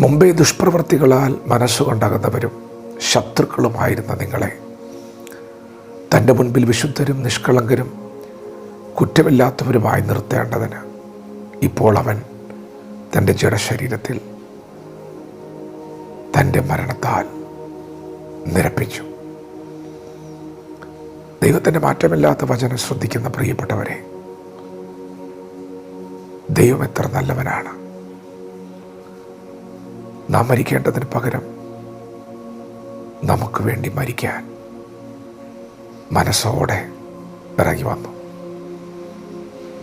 മുമ്പേ ദുഷ്പ്രവൃത്തികളാൽ മനസ്സുകൊണ്ടകന്നവരും ശത്രുക്കളുമായിരുന്ന നിങ്ങളെ. തന്റെ മുൻപിൽ വിശുദ്ധരും നിഷ്കളങ്കരും കുറ്റമില്ലാത്തവരുമായി നിർത്തേണ്ടതിന് ഇപ്പോൾ അവൻ തന്റെ ജഡശരീരത്തിൽ തന്റെ മരണത്താൽ നിരപ്പിച്ചു. ദൈവത്തിന്റെ മാറ്റമില്ലാത്ത വചനം ശ്രദ്ധിക്കുന്ന പ്രിയപ്പെട്ടവരെ ദൈവം എത്ര നല്ലവനാണ്. നാം മരിക്കേണ്ടതിന് പകരം നമുക്ക് വേണ്ടി മരിക്കാൻ മനസ്സോടെ ഇറങ്ങി വന്നു.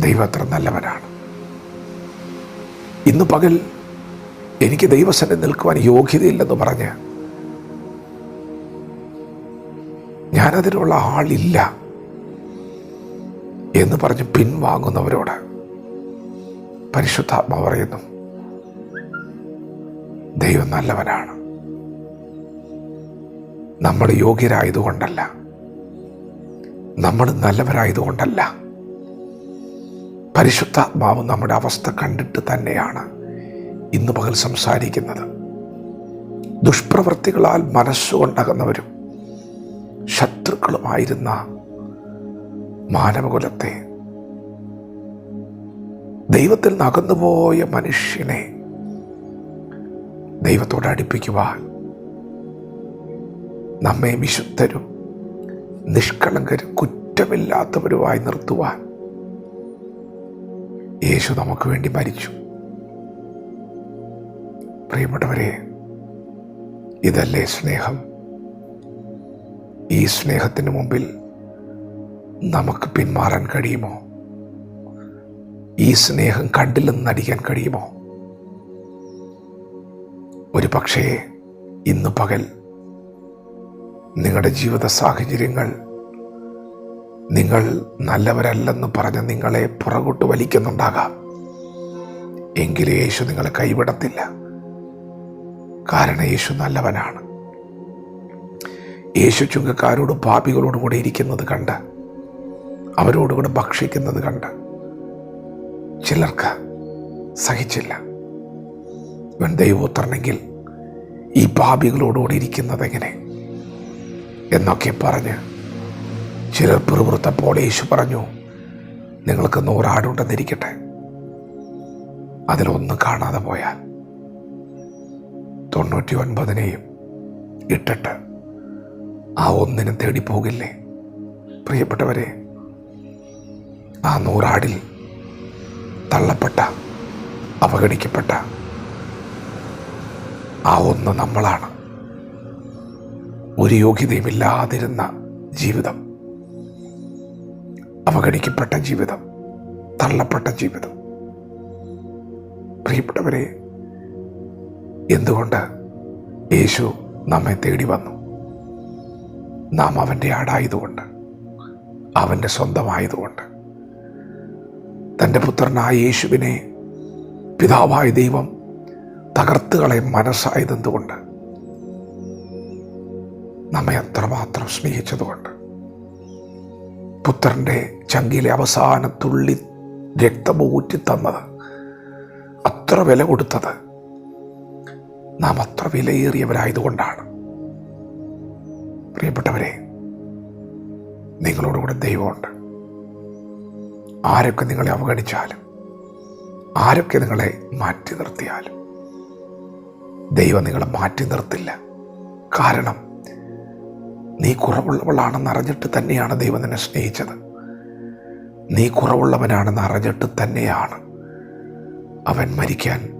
ദൈവം അത്ര നല്ലവനാണ്. ഇന്ന് പകൽ എനിക്ക് ദൈവസന്നെ നിൽക്കുവാൻ യോഗ്യതയില്ലെന്ന് പറഞ്ഞ് ഞാനതിനുള്ള ആളില്ല എന്ന് പറഞ്ഞ് പിൻവാങ്ങുന്നവരോട് പരിശുദ്ധാത്മ പറയുന്നു. ദൈവം നല്ലവനാണ്. നമ്മൾ യോഗ്യരായതുകൊണ്ടല്ല. നമ്മൾ നല്ലവരായതുകൊണ്ടല്ല. പരിശുദ്ധാത്മാവ് നമ്മുടെ അവസ്ഥ കണ്ടിട്ട് തന്നെയാണ് ഇന്ന് പകൽ സംസാരിക്കുന്നത്. ദുഷ്പ്രവൃത്തികളാൽ മനസ്സുകൊണ്ടകന്നവരും ശത്രുക്കളുമായിരുന്ന മാനവകുലത്തെ ദൈവത്തിൽ നകന്നുപോയ മനുഷ്യനെ ദൈവത്തോട് അടുപ്പിക്കുവാൻ നമ്മെ വിശുദ്ധരും നിഷ്കളങ്കരും കുറ്റമില്ലാത്തവരുമായി നിർത്തുവാൻ യേശു നമുക്ക് വേണ്ടി മരിച്ചു. പ്രിയപ്പെട്ടവരെ ഇതല്ലേ സ്നേഹം? ഈ സ്നേഹത്തിന് മുമ്പിൽ നമുക്ക് പിന്മാറാൻ കഴിയുമോ? ഈ സ്നേഹം കണ്ടില്ലെന്ന് നടിക്കാൻ കഴിയുമോ? ഒരു പക്ഷേ ഇന്ന് പകൽ നിങ്ങളുടെ ജീവിത സാഹചര്യങ്ങൾ നിങ്ങൾ നല്ലവരല്ലെന്ന് പറഞ്ഞ് നിങ്ങളെ പുറകോട്ട് വലിക്കുന്നുണ്ടാകാം. എങ്കിലും യേശു നിങ്ങളെ കൈവിടത്തില്ല. കാരണം യേശു നല്ലവനാണ്. യേശു ചുങ്കക്കാരോടും പാപികളോടും കൂടെ ഇരിക്കുന്നത് കണ്ട് അവരോടുകൂടെ ഭക്ഷിക്കുന്നത് കണ്ട് ചിലർക്ക് സഹിച്ചില്ല. ഇവൻ ദൈവോത്തരണെങ്കിൽ ഈ പാപികളോടുകൂടി ഇരിക്കുന്നത് എങ്ങനെ? എന്നൊക്കെ പറഞ്ഞ് ചിലർ പിറുപിറുത്തപ്പോൾ യേശു പറഞ്ഞു നിങ്ങൾക്ക് നൂറാടുണ്ടെന്നിരിക്കട്ടെ. അതിലൊന്ന് കാണാതെ പോയാൽ. തൊണ്ണൂറ്റി ഒൻപതിനെയും ഇട്ടിട്ട് ആ ഒന്നിനും തേടി പോകില്ലേ പ്രിയപ്പെട്ടവരെ ആ നൂറാടിൽ തള്ളപ്പെട്ട അവഗണിക്കപ്പെട്ട ആ ഒന്ന് നമ്മളാണ്. ഒരു യോഗ്യതയുമില്ലാതിരുന്ന ജീവിതം. അവഗണിക്കപ്പെട്ട ജീവിതം. തള്ളപ്പെട്ട ജീവിതം. പ്രിയപ്പെട്ടവരെ എന്തുകൊണ്ട് യേശു നമ്മെ തേടി വന്നു? നാം അവന്റെ ആടായതുകൊണ്ട് അവന്റെ സ്വന്തമായതുകൊണ്ട്. തന്റെ പുത്രനായ യേശുവിനെ പിതാവായ ദൈവം തകർത്തുകളെ മനസ്സായതെന്തുകൊണ്ട്? നമ്മെ അത്രമാത്രം സ്നേഹിച്ചതുകൊണ്ട്. പുത്രന്റെ ചങ്കിലെ അവസാന തുള്ളി രക്തമൂറ്റി തന്നത് അത്ര വില കൊടുത്തത് നാം അത്ര വിലയേറിയവരായതുകൊണ്ടാണ്. പ്രിയപ്പെട്ടവരെ നിങ്ങളോടുകൂടെ ദൈവമുണ്ട്. ആരൊക്കെ നിങ്ങളെ അവഗണിച്ചാലും ആരൊക്കെ നിങ്ങളെ മാറ്റി നിർത്തിയാലും ദൈവം നിങ്ങളെ മാറ്റി നിർത്തില്ല. കാരണം നീ കുറവുള്ളവളാണെന്ന് അറിഞ്ഞിട്ട് തന്നെയാണ് ദൈവം നിന്നെ സ്നേഹിച്ചത്. നീ കുറവുള്ളവനാണെന്ന് അറിഞ്ഞിട്ട് തന്നെയാണ് അവൻ മരിക്കാൻ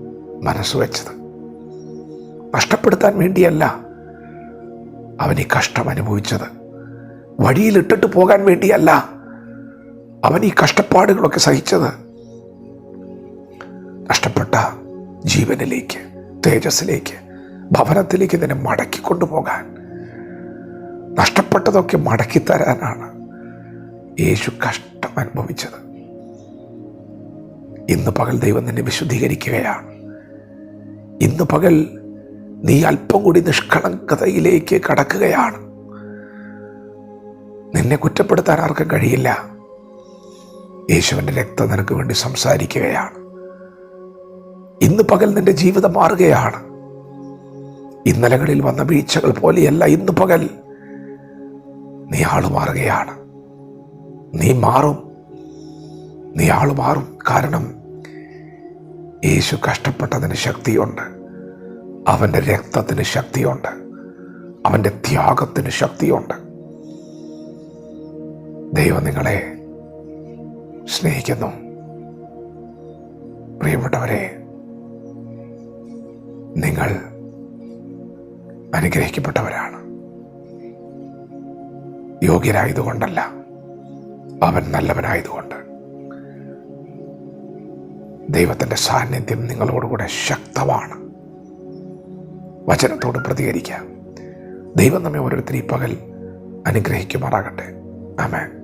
മനസ്സ് വെച്ചത്. നഷ്ടപ്പെടുത്താൻ വേണ്ടിയല്ല അവൻ ഈ കഷ്ടം അനുഭവിച്ചത്. വഴിയിലിട്ടിട്ട് പോകാൻ വേണ്ടിയല്ല അവൻ ഈ കഷ്ടപ്പാടുകളൊക്കെ സഹിച്ചത്. നഷ്ടപ്പെട്ട ജീവനിലേക്ക്. തേജസ്സിലേക്ക് ഭവനത്തിലേക്ക് ഇതിനെ മടക്കി കൊണ്ടുപോകാൻ നഷ്ടപ്പെട്ടതൊക്കെ മടക്കി തരാനാണ് യേശു കഷ്ടം അനുഭവിച്ചത്. ഇന്ന് പകൽ ദൈവം നിന്നെ വിശുദ്ധീകരിക്കുകയാണ്. ഇന്ന് പകൽ നീ അല്പം കൂടി നിഷ്കളങ്കതയിലേക്ക് കടക്കുകയാണ്. നിന്നെ കുറ്റപ്പെടുത്താൻ ആർക്കും കഴിയില്ല. യേശുവിന്റെ രക്തം നിനക്ക് വേണ്ടി സംസാരിക്കുകയാണ്. ഇന്ന് പകൽ നിന്റെ ജീവിതം മാറുകയാണ്. ഇന്നലകളിൽ വന്ന വീഴ്ചകൾ പോലെയല്ല ഇന്ന് പകൽ നീ ആൾ മാറുകയാണ്. നീ മാറും നീ ആൾ മാറും. കാരണം യേശു കഷ്ടപ്പെട്ടതിന് ശക്തിയുണ്ട്. അവന്റെ രക്തത്തിന് ശക്തിയുണ്ട്. അവന്റെ ത്യാഗത്തിന് ശക്തിയുണ്ട്. ദൈവം നിങ്ങളെ സ്നേഹിക്കുന്നു. പ്രിയപ്പെട്ടവരെ നിങ്ങൾ അനുഗ്രഹിക്കപ്പെട്ടവരാണ്. യോഗ്യരായതുകൊണ്ടല്ല അവൻ നല്ലവനായതുകൊണ്ട്. ദൈവത്തിന്റെ സാന്നിധ്യം നിങ്ങളോടുകൂടെ ശക്തമാണ്. വചനത്തോട് പ്രതികരിക്കാം. ദൈവം നമ്മെ ഓരോരുത്തരും ഈ പകൽ അനുഗ്രഹിക്കുമാറാകട്ടെ. ആമേൻ.